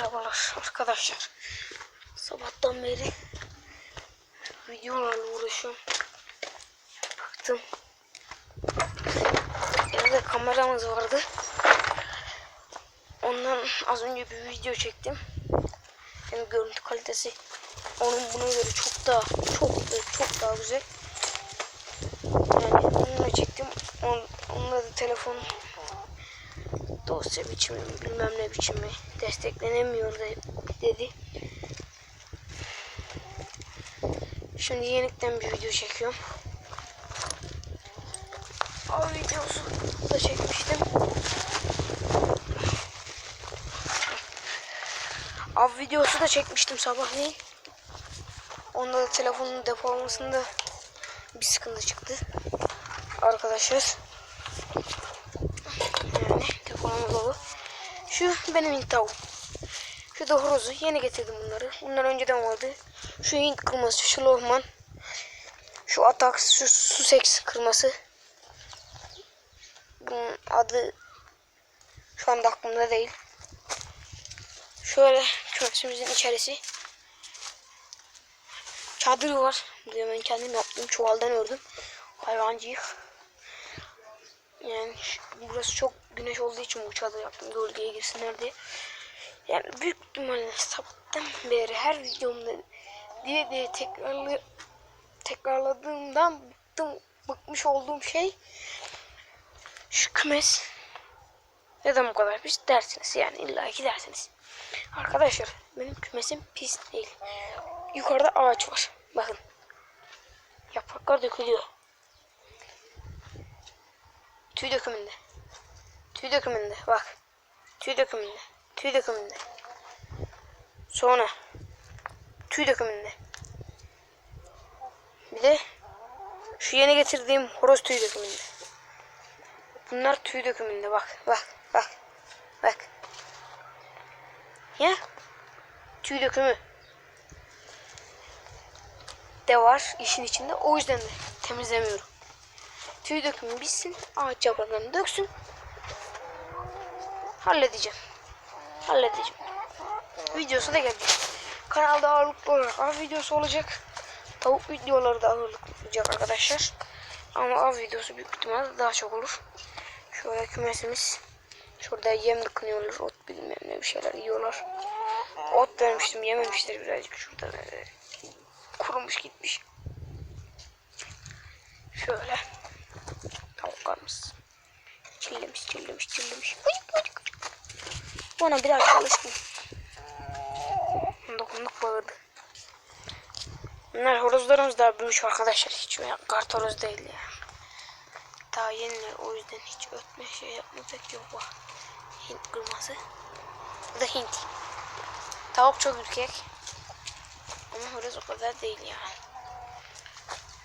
Merhabalar arkadaşlar. Sabahtan beri videolarla uğraşıyorum. Baktım. Evde kameramız vardı. Ondan az önce bir video çektim. Hem görüntü kalitesi onun buna göre çok daha çok çok daha güzel. Yani onunla çektim. On, onunla da telefon dosya biçimi bilmem ne biçimi desteklenemiyor de- dedi. Şimdi yenikten bir video çekiyorum. Av videosu da çekmiştim. Av videosu da çekmiştim sabahleyin. Onda da telefonun depolamasında bir sıkıntı çıktı. Arkadaşlar. Yani telefonum dolu. Şu benim Hint. Şu da horozu. Yeni getirdim bunları. Bunlar önceden vardı. Şu Hint kırması, şu lohman. Şu Atax, şu Sussex kırması. Bunun adı şu anda aklımda değil. Şöyle kümesimizin içerisi. Çadır var. Buraya ben kendim yaptım. Çuvaldan ördüm. Hayvancıyık. Yani burası çok güneş olduğu için bu çadır yaptım. Gölgeye girsinler diye. Yani büyük ihtimalle sabahtan beri her videomda diye diye tekrarlı, tekrarladığımdan bıktım, bıkmış olduğum şey şu kümes. Neden bu kadar pis dersiniz yani illa ki dersiniz. Arkadaşlar benim kümesim pis değil. Yukarıda ağaç var. Bakın. Yapraklar dökülüyor. Tüy dökümünde. Tüy dökümünde. Bak. Tüy dökümünde. Tüy dökümünde. Sonra. Tüy dökümünde. Bir de şu yeni getirdiğim horoz tüy dökümünde. Bunlar tüy dökümünde. Bak. Bak. Bak. Bak. Ya. Tüy dökümü. De var işin içinde. O yüzden de temizlemiyorum. Tüy dökümü bitsin. Ağaç yapraklarını döksün. Halledeceğim. Halledeceğim. Videosu da geldi. Kanalda ağırlıklı olarak av videosu olacak. Tavuk videoları da ağırlıklı olacak arkadaşlar. Ama av videosu büyük ihtimalle daha çok olur. Şöyle kümesimiz. Şurada yem dıkınıyorlar. Ot bilmem ne bir şeyler yiyorlar. Ot vermiştim yememişler birazcık. Şurada kurumuş gitmiş. Şöyle. Tavuklarımız. Çillemiş, çillemiş, çillemiş. Bana biraz alışkın. Dokunduk bağırdı. Bunlar horozlarımız daha büyümüş arkadaşlar. Hiç öyle kart horoz değil ya. Daha yeniler o yüzden hiç ötme şey yapma pek yok bak. Hint kırması. Bu da Hint. Tavuk çok ürkek. Ama horoz o kadar değil yani.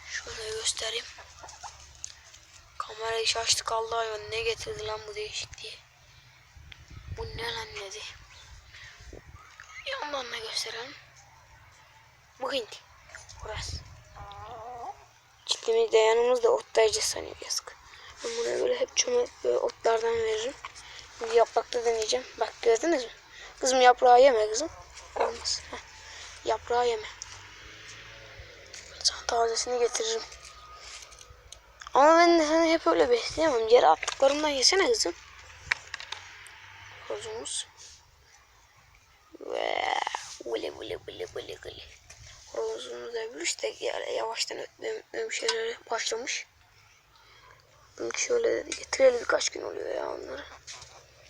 Şöyle göstereyim. Kamerayı şaştı kaldı hayvan. Ne getirdi lan bu değişik diye. Bu ne lan dedi. Yandan da gösterelim. Bu Hint. Burası. Çiftliğimiz de yanımızda otlayıcı sanıyor yazık. Ben buna böyle hep çömel böyle otlardan veririm. Şimdi yaprakta deneyeceğim. Bak gördünüz mü? Kızım yaprağı yeme kızım. Olmaz. Heh. Yaprağı yeme. Sana tazesini getiririm. Ama ben de seni hep öyle besleyemem. Yere attıklarımdan yesene kızım. Horozumuz. Ve vule vule vule vule vule. Horozumuz işte yani yavaştan ötmem, ötmem şeylere başlamış. Çünkü şöyle dedi getireli birkaç gün oluyor ya onları.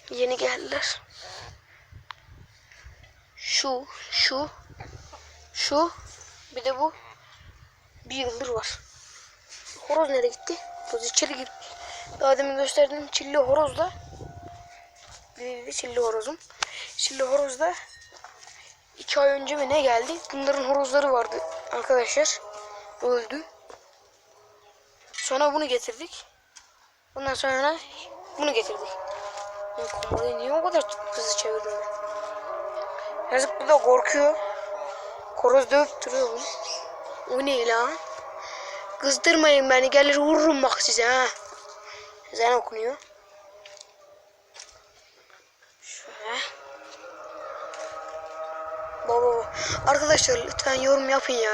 Yeni geldiler. Şu, şu, şu, bir de bu. Bir yıldır var. Horoz nereye gitti? Horoz içeri girdi. Daha demin çilli horoz bir de çilli horozum. Çilli horoz da iki ay önce mi ne geldi? Bunların horozları vardı arkadaşlar. Öldü. Sonra bunu getirdik. Ondan sonra bunu getirdik. Ya Kamerayı niye o kadar hızlı çevirdim ben? Yazık bu da korkuyor. Horoz dövüp duruyor bunu. O ne lan? Kızdırmayın beni gelir vururum bak size ha. Ezan okunuyor. Şöyle. Arkadaşlar lütfen yorum yapın ya.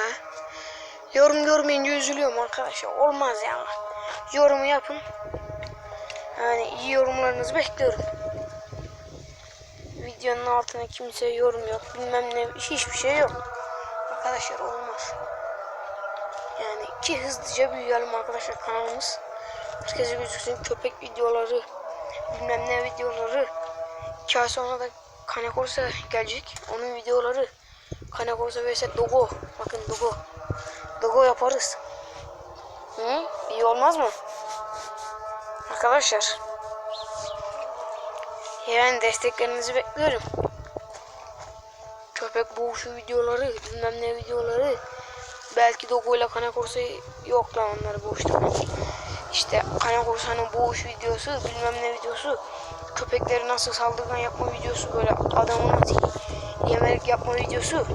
Yorum görmeyince üzülüyorum arkadaşlar. Olmaz yani. Yorumu yapın. Yani iyi yorumlarınızı bekliyorum. Videonun altına kimse yorum yok. Bilmem ne hiçbir şey yok. Arkadaşlar olmaz. Yani ki hızlıca büyüyelim arkadaşlar kanalımız. Herkese gözüksün köpek videoları, bilmem ne videoları. İki ay sonra da Kanekorsa gelecek. Onun videoları. Kanekorsa vs Dogo. Bakın Dogo. Dogo yaparız. Hı? İyi olmaz mı? Arkadaşlar. Yani desteklerinizi bekliyorum. Köpek boğuşu videoları, bilmem ne videoları. Belki Dogo ile Kanekorsa yok lan onları boğuştu. İşte Kanekorsa'nın boğuş videosu, bilmem ne videosu. Köpekleri nasıl saldırgan yapma videosu, böyle adamı nasıl yemelik yapma videosu.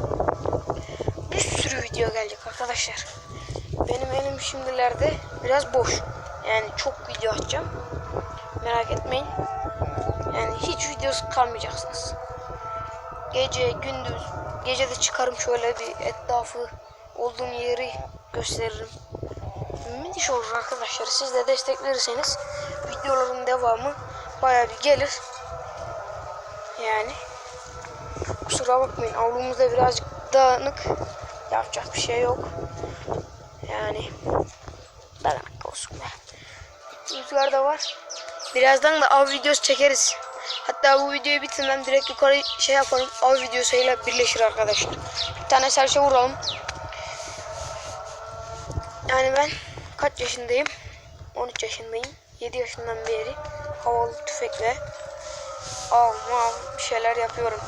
Bir sürü video gelecek arkadaşlar. Benim elim şimdilerde biraz boş. Yani çok video atacağım. Merak etmeyin. Yani hiç videosu kalmayacaksınız. Gece, gündüz, gece de çıkarım şöyle bir etrafı, olduğum yeri gösteririm. Müthiş olur arkadaşlar. Siz de destek verirseniz videoların devamı baya bir gelir. Yani kusura bakmayın avlumuzda birazcık dağınık. Yapacak bir şey yok. Yani dağınık olsun be. Rüzgar da var. Birazdan da av videosu çekeriz. Hatta bu videoyu bitirmem direkt yukarı şey yaparım. Av videosuyla birleşir arkadaşlar. Bir tane serçe vuralım. Yani ben kaç yaşındayım? 13 yaşındayım. 7 yaşından beri havalı tüfekle av mav bir şeyler yapıyorum.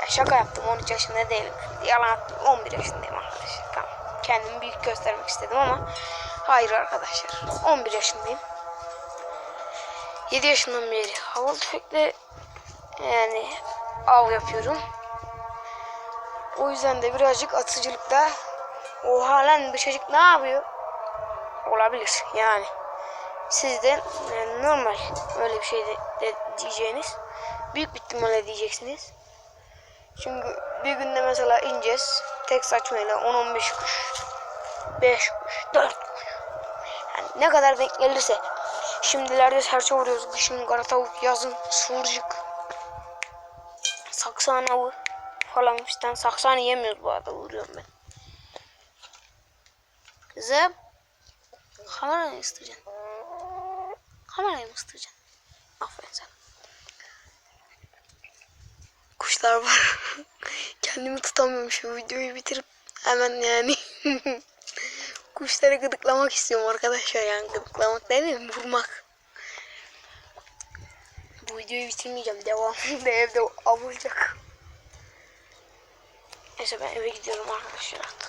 Ya şaka yaptım 13 yaşında değilim. Yalan attım 11 yaşındayım arkadaşlar. Tamam. Kendimi büyük göstermek istedim ama hayır arkadaşlar. 11 yaşındayım. 7 yaşından beri havalı tüfekle yani av yapıyorum. O yüzden de birazcık atıcılıkta Oha lan bu çocuk ne yapıyor? Olabilir yani. Siz de yani normal öyle bir şey de, de diyeceğiniz. Büyük bir ihtimalle diyeceksiniz. Çünkü bir günde mesela ineceğiz. Tek saçmayla 10-15 kuş. 5 kuş, 4 kuş. Yani ne kadar denk gelirse. Şimdilerde serçe vuruyoruz. Kışın kara tavuk, yazın sığırcık. Saksan avı falan fistan. Saksan yemiyoruz bu arada vuruyorum ben. Kızım. Kamerayı ısıtacaksın? Kamerayı mı ısıtacaksın? Aferin sana. Kuşlar var. Kendimi tutamıyorum şu videoyu bitirip hemen yani. Kuşları gıdıklamak istiyorum arkadaşlar yani gıdıklamak değil vurmak. Bu videoyu bitirmeyeceğim. Devamında evde av olacak. Neyse ben eve gidiyorum arkadaşlar.